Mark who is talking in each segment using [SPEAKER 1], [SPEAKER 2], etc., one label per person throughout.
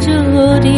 [SPEAKER 1] into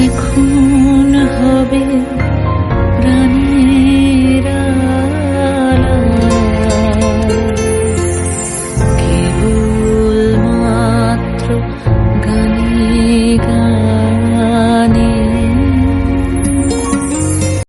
[SPEAKER 1] এখন হবে?